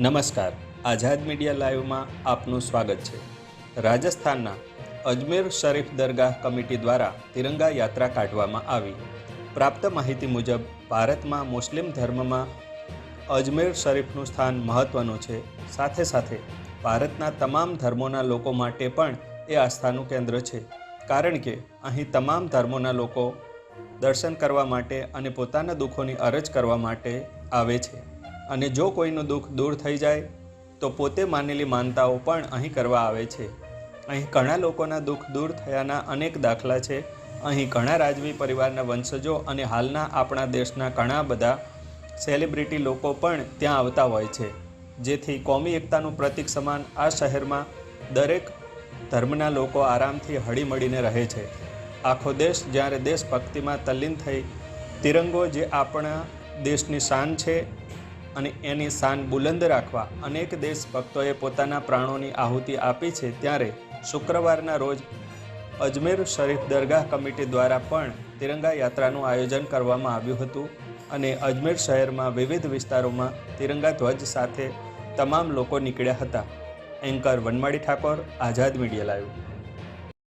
નમસ્કાર. આઝાદ મીડિયા લાઈવમાં આપનું સ્વાગત છે. રાજસ્થાનના અજમેર શરીફ દરગાહ કમિટી દ્વારા તિરંગા યાત્રા કાઢવામાં આવી. પ્રાપ્ત માહિતી મુજબ, ભારતમાં મુસ્લિમ ધર્મમાં અજમેર શરીફનું સ્થાન મહત્ત્વનું છે. સાથે સાથે, ભારતના તમામ ધર્મોના લોકો માટે પણ એ આસ્થાનું કેન્દ્ર છે. કારણ કે, અહીં તમામ ધર્મોના લોકો દર્શન કરવા માટે અને પોતાના દુઃખોની અરજ કરવા માટે આવે છે. અને જો કોઈનું દુઃખ દૂર થઈ જાય, તો પોતે માનેલી માનતાઓ પણ અહીં કરવા આવે છે. અહીં ઘણા લોકોના દુઃખ દૂર થયાના અનેક દાખલા છે. અહીં ઘણા રાજવી પરિવારના વંશજો અને હાલના આપણા દેશના ઘણા બધા સેલિબ્રિટી લોકો પણ ત્યાં આવતા હોય છે. જેથી કોમી એકતાનું પ્રતીક સમાન આ શહેરમાં દરેક ધર્મના લોકો આરામથી હળીમળીને રહે છે. આખો દેશ જ્યારે દેશભક્તિમાં તલ્લીન થઈ, તિરંગો જે આપણા દેશની શાન છે અને એની શાન બુલંદ રાખવા અનેક દેશભક્તોએ પોતાના પ્રાણોની આહુતિ આપી છે ત્યારે શુક્રવારના રોજ અજમેર શરીફ દરગાહ કમિટી દ્વારા પણ તિરંગા યાત્રાનું આયોજન કરવામાં આવ્યું હતું અને અજમેર શહેરમાં વિવિધ વિસ્તારોમાં તિરંગા ધ્વજ સાથે તમામ લોકો નીકળ્યા હતા. Anchor Vanmali Thakor, Azad media live.